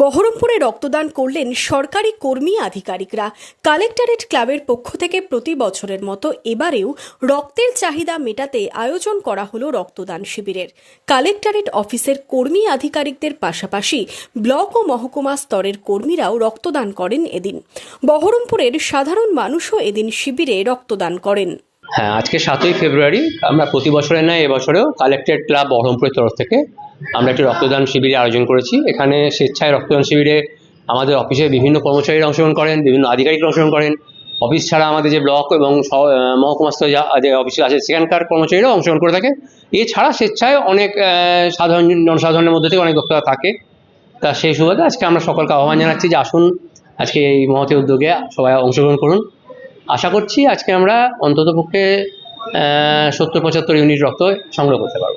বহরমপুরে রক্তদান করলেন সরকারি কর্মী আধিকারিকরা। কালেক্টরেট ক্লাবের পক্ষ থেকে প্রতি বছরের মতো এবারেও রক্তের চাহিদা মেটাতে আয়োজন করা হলো রক্তদান শিবিরের। কালেক্টরেট অফিসের কর্মী আধিকারিকদের পাশাপাশি ব্লক ও মহকুমা স্তরের কর্মীরাও রক্তদান করেন এদিন। বহরমপুরের সাধারণ মানুষও এদিন শিবিরে রক্তদান করেন। হ্যাঁ আজকে সাতই ফেব্রুয়ারি আমরা প্রতি বছরের নয় এবছরেও কালেক্টেড ক্লাব বহরমপুরের তরফ থেকে আমরা একটি রক্তদান শিবিরের আয়োজন করেছি। এখানে স্বেচ্ছায় রক্তদান শিবিরে আমাদের অফিসের বিভিন্ন কর্মচারীরা অংশগ্রহণ করেন, বিভিন্ন আধিকারিকরা অংশগ্রহণ করেন। অফিস ছাড়া আমাদের যে ব্লক এবং মহকুমা স্তরে যা অফিস আছে, সেখানকার কর্মচারীরাও অংশগ্রহণ করে থাকে। এছাড়া স্বেচ্ছায় অনেক সাধারণ জনসাধারণের মধ্যে থেকে অনেক রক্তদাতা থাকে। তা সেই সুবাদে আজকে আমরা সকলকে আহ্বান জানাচ্ছি যে আসুন, আজকে এই মহতে উদ্যোগে সবাই অংশগ্রহণ করুন। আশা করছি আজকে আমরা অন্ততপক্ষে সত্তর পঁচাত্তর ইউনিট রক্ত সংগ্রহ করতে পারব।